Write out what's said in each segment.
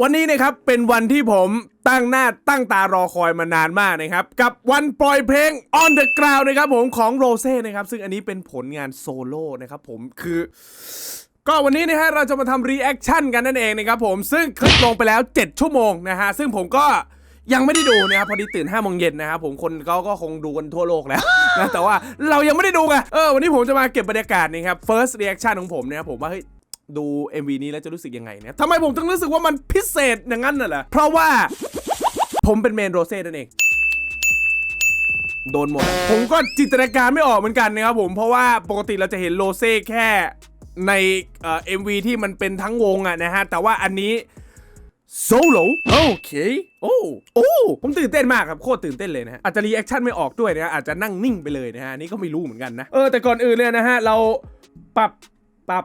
วันนี้นะครับเป็นวันที่ผมตั้งหน้าตั้งตารอคอยมานานมากนะครับ กับวันปล่อยเพลง On the Ground นะครับผมของโรเซ่นะครับ ซึ่งอันนี้เป็นผลงานโซโล่นะครับผมคือ ก็วันนี้นะฮะเราจะมาทำรีแอคชั่นกันนั่นเองนะครับผมซึ่งคลิปลงไปแล้ว 7 ชั่วโมงนะฮะ ซึ่งผมก็ยังไม่ได้ดูนะครับพอดีตื่น5โมงเย็นนะครับผมคนเขาก็คงดูกันทั่วโลกแล้วนะแต่ว่าเรายังไม่ได้ดูไงเออวันนี้ผมจะมาเก็บบรรยากาศนี่ครับ first reaction ของผมนะครับผมว่าเฮ้ย ดู MV นี้แล้วจะรู้สึกยังไงเนี่ยทำไมผมถึงรู้สึกว่ามันพิเศษอย่างนั้นน่ะเหรอเพราะว่าผมเป็นเมนโรเซ่นั่นเองโดนหมด ผมก็จินตนาการไม่ออกเหมือนกันนะครับผม เพราะว่าปกติเราจะเห็นโรเซ่แค่ในเอ็มวีที่มันเป็นทั้งวงอะนะฮะ แต่ว่าอันนี้โซโล่โอเค โอ้โอ้ผมตื่นเต้นมากครับ โคตรตื่นเต้นเลยนะฮะ อาจจะรีแอคชั่นไม่ออกด้วยนะอาจจะนั่งนิ่งไปเลยนะฮะนนี่ก็ไม่รู้เหมือนกันนะ เออแต่ก่อนอื่นเนี่ยนะฮะ เราปรับปรับ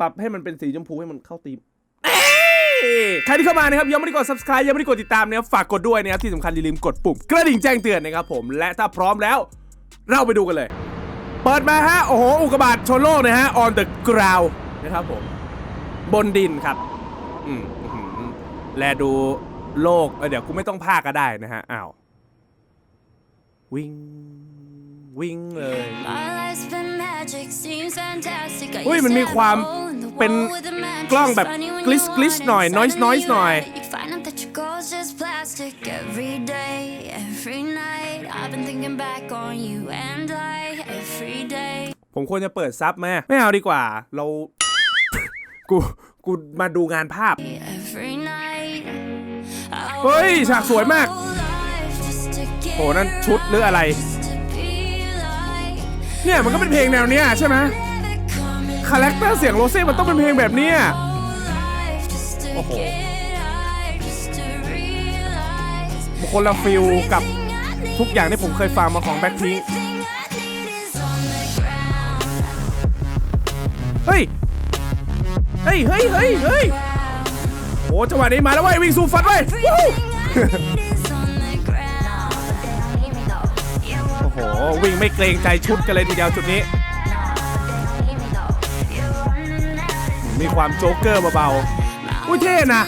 ปรับให้มันเป็นสีชมพูให้มันเข้าธีมเอ้ยใครที่เข้ามานะครับยังไม่ได้กด subscribe ยังไม่ได้กดติดตามนะครับฝากกดด้วยนะครับที่สำคัญอย่าลืมกดปุ่มกระดิ่งแจ้งเตือนนะครับผมและถ้าพร้อมแล้ว เราไปดูกันเลย เปิดมาฮะโอ้โหอุกกาบาตชนโลกนะฮะ on the ground นะครับผม บนดินครับอืมอื้อหือแลดูโลกเออเดี๋ยวกูไม่ต้องพากก็ได้นะฮะอ้าววิ่งวิ่งเลยอุ้ยมันมีความ เป็นกล้องแบบกลิชกลิชหน่อย noise noise หน่อย ผมควรจะเปิดซับไหมไม่เอาดีกว่า เรา กูกูมาดูงานภาพ เฮ้ย ฉากสวยมาก โหนั่นชุดหรืออะไร เนี่ยมันก็เป็นเพลงแนวเนี้ยใช่ไหม คาแรคเตอร์เสียงโรเซ่มันต้องเป็นเพลงแบบเนี้ยโอ้โหคนละฟิลกับทุกอย่างที่ผมเคยฟังมาของแบ็คพิงเฮ้ย เฮ้ย เฮ้ย เฮ้ย เฮ้ยโอ้จังหวะนี้มาแล้วเว้ยวิ่งสู้ฟัดเว้ยวู้โอ้โห วิ่งไม่เกรงใจชุดกันเลยทีเดียวจุดนี้ มีความโจ๊กเกอร์เบาๆอุ้ยเท่นะ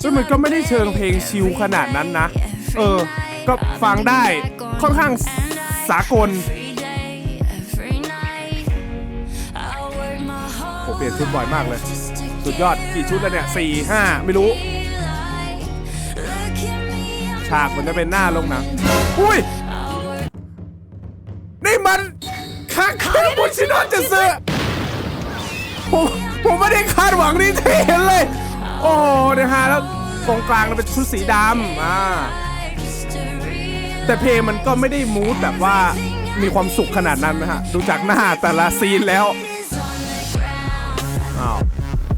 เฮ้ยมันก็ไม่ได้เชิงเพลงชิลขนาดนั้นนะ เออ ก็ฟังได้ค่อนข้างสากลโอ้เปลี่ยนชุดบ่อยมากเลย สุดยอดกี่ชุดแล้วเนี่ยสี่ห้าไม่รู้ ฉากมันจะเป็นหน้าลงหนังอุ้ย นี่มันคาคาบุชิโนจะเสือผมผมไม่ได้คาดหวังนี่ที่เห็นเลย โอ้โหนะฮะแล้วตรงกลางมันเป็นชุดสีดำอ่าแต่เพลงมันก็ไม่ได้มูดแบบว่ามีความสุขขนาดนั้นนะฮะ ดูจากหน้าแต่ละซีนแล้วอ้าว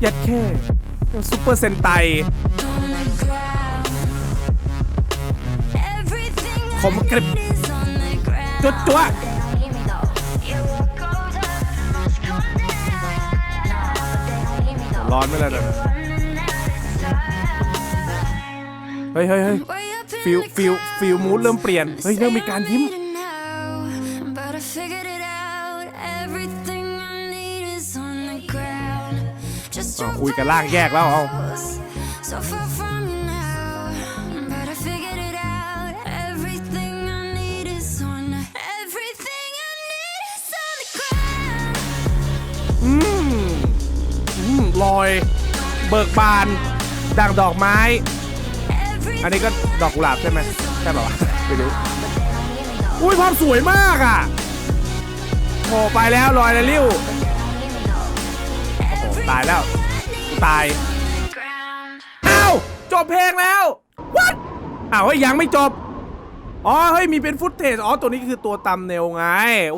ยัดแค่ซุปเปอร์เซนไต ผมกริบจุดจัวร้อนไหมล่ะเนี่ยเฮ้ยเฮ้ยเฮ้ยฟิลฟิลฟิลมูดเริ่มเปลี่ยน เฮ้ย เริ่มมีการยิ้มอ้าวคุยกันล่างแยกแล้วเอา ลอย เบิกบานดังดอกไม้ อันนี้ก็ดอกกุหลาบใช่ไหมใช่ป่าวะไม่รู้อุ้ยภาพสวยมากอะโอ้ไปแล้วลอยแล้วริ้วโอ้โหตายแล้วตายอ้าวจบเพลงแล้ว what อ้าวยังไม่จบ อ๋อเฮ้ยมีเป็นฟุตเทจอ๋อตัวนี้คือตัวตำแนวไง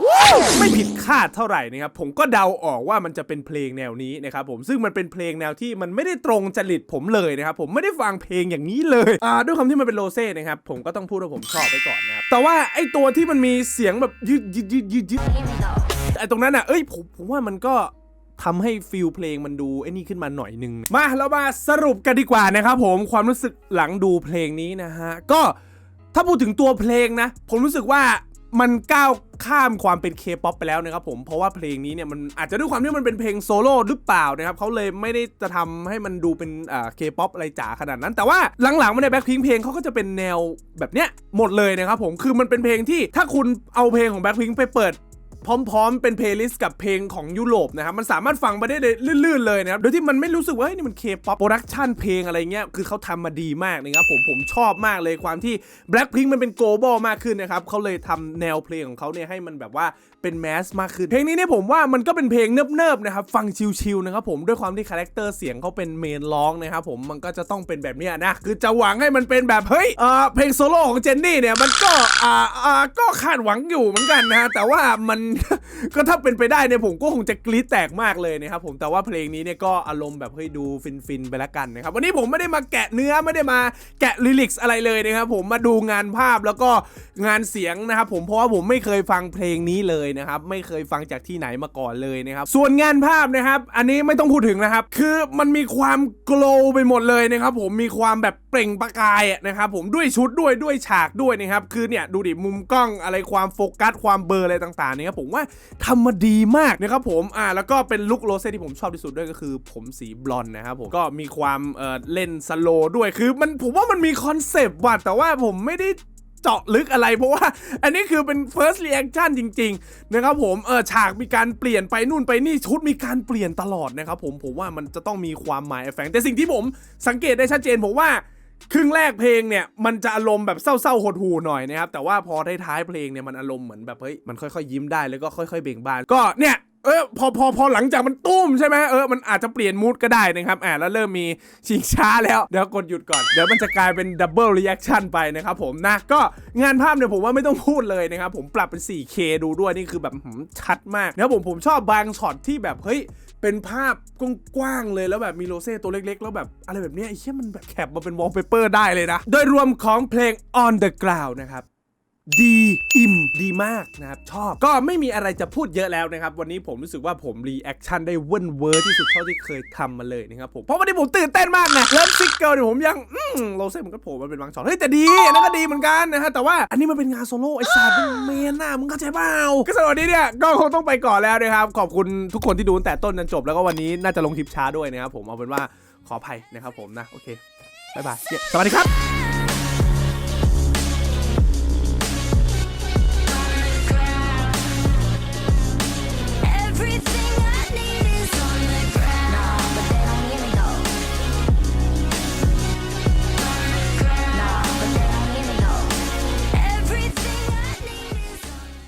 ว้าวไม่ผิดคาดเท่าไหร่นะครับผมก็เดาออกว่ามันจะเป็นเพลงแนวนี้นะครับผมซึ่งมันเป็นเพลงแนวที่มันไม่ได้ตรงจริตผมเลยนะครับผมไม่ได้ฟังเพลงอย่างนี้เลยอ่าด้วยคำที่มันเป็นโรเซ่นะครับผมก็ต้องพูดว่าผมชอบไปก่อนนะครับแต่ว่าไอ้ตัวที่มันมีเสียงแบบยืดยืดยืดยืดยืดไอ้ตรงนั้นอะเอ้ยผมผมว่ามันก็ทำให้ฟิลเพลงมันดูไอ้นี่ขึ้นมาหน่อยนึงมาเรามาสรุปกันดีกว่านะครับผมความรู้สึกหลังดูเพลงนี้นะฮะก็ ถ้าพูดถึงตัวเพลงนะ ผมรู้สึกว่ามันก้าวข้ามความเป็นเคป๊อปไปแล้วนะครับผม เพราะว่าเพลงนี้เนี่ยมันอาจจะด้วยความที่มันเป็นเพลงโซโล่หรือเปล่านะครับเขาเลยไม่ได้จะทำให้มันดูเป็นเคป๊อปอะไรจ๋าขนาดนั้น แต่ว่าหลังๆมาในแบ็คพิงเพลงเขาก็จะเป็นแนวแบบเนี้ยหมดเลยนะครับผม คือมันเป็นเพลงที่ถ้าคุณเอาเพลงของแบ็คพิงไปเปิด พร้อมๆ เป็นเพลย์ลิสต์กับเพลงของยุโรปนะครับ มันสามารถฟังไปได้เลยลื่นๆเลยนะครับ โดยที่มันไม่รู้สึกว่าเฮ้ยนี่มันเคป๊อปโปรดักชันเพลงอะไรเงี้ย คือเขาทำมาดีมากนะครับผม ผมชอบมากเลยความที่ Blackpink มันเป็น global มากขึ้นนะครับเขาเลยทำแนวเพลงของเขาเนี่ยให้มันแบบว่าเป็นแมสมากขึ้น เพลงนี้เนี่ยผมว่ามันก็เป็นเพลงเนิบๆนะครับ ฟังชิลๆนะครับผม ด้วยความที่คาแรคเตอร์เสียงเขาเป็นเมนร้องนะครับผม มันก็จะต้องเป็นแบบนี้นะ คือจะหวังให้มันเป็นแบบเฮ้ยเออเพลงโซโล่ของเจนนี่เนี่ยมันก็อ่าอ่าก็คาดหวังอยู่เหมือนกันนะแต่ว่ามันก็ถ้าเป็นไปได้เนี่ยผมก็คงจะกรี๊ดแตกมากเลยนะครับผมแต่ว่าเพลงนี้เนี่ยก็อารมณ์แบบเฮ้ยดูฟินๆไปละกันนะครับวันนี้ผมไม่ได้มาแกะเนื้อไม่ได้มาแกะลิลิกส์อะไรเลยนะครับผมมาดูงานภาพแล้วก็งานเสียงนะครับผมเพราะว่าผมไม่เคยฟังเพลงนี้เลยนะครับไม่เคยฟังจากที่ไหนมาก่อนเลยนะครับส่วนงานภาพนะครับอันนี้ไม่ต้องพูดถึงนะครับคือมันมีความโกลว์ไปหมดเลยนะครับผมมีความแบบเปล่งประกายนะครับผมด้วยชุดด้วยด้วยฉากด้วยนะครับคือเนี่ยดูดิมุมกล้องอะไรความโฟกัสความเบลออะไรต่างๆเนี่ยครับผมว่าทำมาดีมากนะครับผมอ่าแล้วก็เป็นลุคโรเซ่ที่ผมชอบที่สุดด้วยก็คือผมสีบลอนด์นะครับผมก็มีความเอ่อเล่นสโลด้วยคือมันผมว่ามันมีคอนเซปต์ว่ะแต่ว่าผมไม่ได้เจาะลึกอะไรเพราะว่าอันนี้คือเป็น first reaction จริง ๆ นะครับผมเออฉากมีการเปลี่ยนไปนู่นไปนี่ชุดมีการเปลี่ยนตลอดนะครับผมผมว่ามันจะต้องมีความหมายแฝงแต่สิ่งที่ผมสังเกตได้ชัดเจนผมว่า ครึ่งแรกเพลงเนี่ยมันจะอารมณ์แบบเศร้าๆหดหูหน่อยนะครับแต่ว่าพอท้ายๆเพลงเนี่ยมันอารมณ์เหมือนแบบเฮ้ยมันค่อยๆยิ้มได้แล้วก็ค่อย ๆ เบ่งบานก็เนี่ย เออพอพอพอหลังจากมันตุ้มใช่ไหมเออมันอาจจะเปลี่ยนมูดก็ได้นะครับอ่าแล้วเริ่มมีชิงช้าแล้ว เดี๋ยวกดหยุดก่อน เดี๋ยวมันจะกลายเป็นดับเบิลรีแอคชั่นไปนะครับผมนะก็งานภาพเนี่ยผมว่าไม่ต้องพูดเลยนะครับผมปรับเป็น 4K ดูด้วยนี่คือแบบหืมชัดมากนะผมผมชอบบางช็อตที่แบบเฮ้ยเป็นภาพกว้างๆเลยแล้วแบบมีโรเซ่ตัวเล็กๆ แล้วแบบอะไรแบบนี้ไอ้เชี่ยมันแบบแคปมาเป็นวอลเปเปอร์ได้เลยนะ โดยรวมของเพลง On the Ground นะครับ ดีอิ่มดีมากนะครับชอบก็ไม่มีอะไรจะพูดเยอะแล้วนะครับ วันนี้ผมรู้สึกว่าผมรีแอคชั่นได้เว่นเวอร์ที่สุดเท่าที่เคยทำมาเลยนะครับผมเพราะวันนี้ผมตื่นเต้นมากนะเริ่มซิกเกิลเนี่ยผมยังอืมโรเซ่มันก็โผล่มาเป็นบางช็อตเฮ้ยแต่ดีอันนั้นก็ดีเหมือนกันนะฮะแต่ว่าอันนี้มันเป็นงานโซโล่ไอ้สารเป็นเมนน่ะมึงเข้าใจเปล่าก็สำหรับวันนี้เนี่ยก็คงต้องไปก่อนแล้วนะครับขอบคุณทุกคนที่ดูตั้งแต่ต้นจนจบแล้วก็วันนี้น่าจะลงคลิปช้าด้วยนะครับผมเอาเป็นว่าขออภัยนะครับผมนะโอเคบ๊ายบายสวัสดีครับ